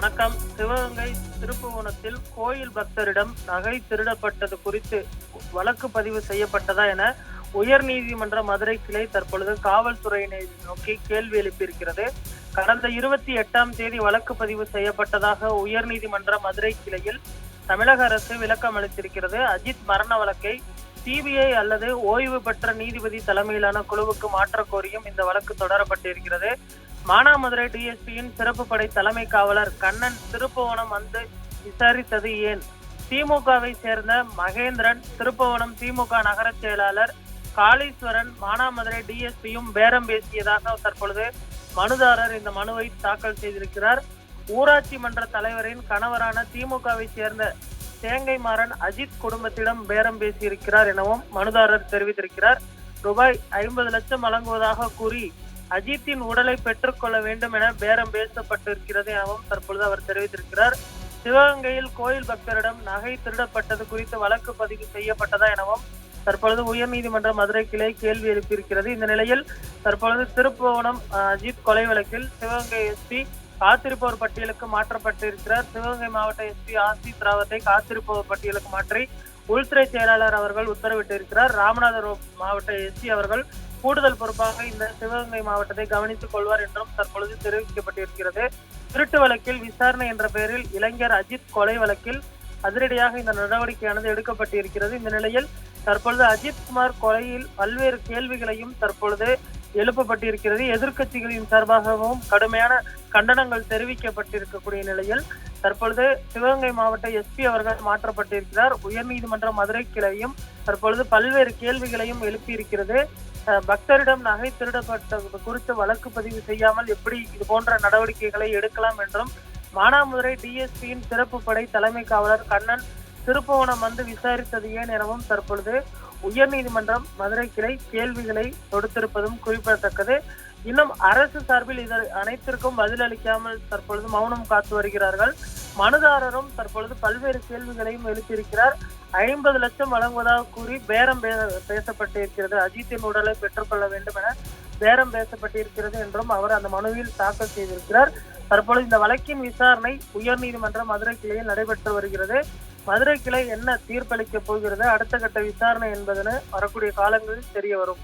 வணக்கம். சிவகங்கை திருப்புவனத்தில் கோயில் பக்தரிடம் நகை திருடப்பட்டது குறித்து வழக்கு பதிவு செய்யப்பட்டதா என உயர்நீதிமன்ற மதுரை கிளை தற்பொழுது காவல்துறையினை நோக்கி கேள்வி எழுப்பியிருக்கிறது. கடந்த இருபத்தி எட்டாம் தேதி வழக்கு பதிவு செய்யப்பட்டதாக உயர்நீதிமன்ற மதுரை கிளையில் தமிழக அரசு விளக்கம் அளித்திருக்கிறது. அஜித் மரண வழக்கை சிபிஐ அல்லது ஓய்வு பெற்ற நீதிபதி தலைமையிலான குழுவுக்கு மாற்றக் கோரியும் இந்த வழக்கு தொடரப்பட்டிருக்கிறது. மானாமதுரை டிஎஸ்பியின் சிறப்பு படை தலைமை காவலர் கண்ணன் திருப்புவனம் வந்து விசாரித்தது ஏன்? திமுகவை சேர்ந்த மகேந்திரன் திருப்புவனம் திமுக நகர செயலாளர் காளீஸ்வரன் மானாமதுரை டிஎஸ்பியும் பேரம் பேசியதாக தற்பொழுது மனுதாரர் இந்த மனுவை தாக்கல் செய்திருக்கிறார். ஊராட்சி மன்ற தலைவரின் கணவரான திமுகவை சேர்ந்த தேங்கை மாறன் அஜித் குடும்பத்திடம் பேரம் பேசியிருக்கிறார் எனவும் மனுதாரர் தெரிவித்திருக்கிறார். ரூபாய் ஐம்பது லட்சம் வழங்குவதாக கூறி அஜித்தின் உடலை பெற்றுக்கொள்ள வேண்டும் என பேரம் பேசப்பட்டிருக்கிறது எனவும் தற்பொழுது அவர் தெரிவித்திருக்கிறார். சிவகங்கையில் கோயில் பக்தரிடம் நகை திருடப்பட்டது குறித்து வழக்கு பதிவு செய்யப்பட்டதா எனவும் தற்பொழுது உயர்நீதிமன்ற மதுரை கிளை கேள்வி எழுப்பியிருக்கிறது. இந்த நிலையில் தற்பொழுது திருப்புவனம் அஜித் கொலை வழக்கில் சிவகங்கை எஸ்பி காத்திருப்போர் பட்டியலுக்கு மாற்றப்பட்டிருக்கிறார். சிவகங்கை மாவட்ட எஸ்பி ஆசித் ராவத்தை காத்திருப்போர் பட்டியலுக்கு மாற்றி உள்துறை செயலாளர் அவர்கள் உத்தரவிட்டிருக்கிறார். ராமநாதபுரம் மாவட்ட எஸ்பி அவர்கள் கூடுதல் பொறுப்பாக இந்த சிவகங்கை மாவட்டத்தை கவனித்துக் கொள்வார் என்றும் தற்பொழுது தெரிவிக்கப்பட்டிருக்கிறது. திருட்டு வழக்கில் விசாரணை என்ற பெயரில் இளைஞர் அஜித் கொலை வழக்கில் அதிரடியாக இந்த நடவடிக்கையானது எடுக்கப்பட்டிருக்கிறது. இந்த நிலையில் தற்பொழுது அஜித் குமார் கொலையில் பல்வேறு கேள்விகளையும் தற்பொழுது எழுப்பப்பட்டிருக்கிறது. எதிர்க்கட்சிகளின் சார்பாகவும் கடுமையான கண்டனங்கள் தெரிவிக்கப்பட்டிருக்கக்கூடிய நிலையில் தற்பொழுது சிவகங்கை மாவட்ட எஸ்பி அவர்கள் மாற்றப்பட்டிருக்கிறார். உயர்நீதிமன்ற மதுரை கிளையும் தற்பொழுது பல்வேறு கேள்விகளையும் எழுப்பியிருக்கிறது. பக்தரிடம் நகை திருடப்பட்டது குறித்து வழக்கு பதிவு செய்யாமல் எப்படி இது போன்ற நடவடிக்கைகளை எடுக்கலாம் என்றும் மானாமதுரை டிஎஸ்பியின் சிறப்பு படை தலைமை காவலர் கண்ணன் திருப்புவனம் வந்து விசாரித்தது ஏன் எனவும் தற்பொழுது உயர்நீதிமன்றம் மதுரை கிளை கேள்விகளை தொடுத்திருப்பதும் குறிப்பிடத்தக்கது. இன்னும் அரசு சார்பில் இது அனைத்திற்கும் பதிலளிக்காமல் தற்பொழுது மௌனம் காத்து வருகிறார்கள். மனுதாரரும் தற்பொழுது பல்வேறு கேள்விகளையும் எழுப்பியிருக்கிறார். ஐம்பது லட்சம் வழங்குவதாக கூறி பேரம் பேசப்பட்டு இருக்கிறது அஜித்தின் உடலை பெற்றுக்கொள்ள வேண்டும் என பேரம் பேசப்பட்டிருக்கிறது என்றும் அவர் அந்த மனுவில் தாக்கல் செய்திருக்கிறார். தற்பொழுது இந்த வழக்கின் விசாரணை உயர்நீதிமன்ற மதுரை கிளையில் நடைபெற்று வருகிறது. மதுரை கிளை என்ன தீர்ப்பளிக்கப் போகிறது? அடுத்த கட்ட விசாரணை என்பதென வரக்கூடிய காலங்களில் தெரிய வரும்.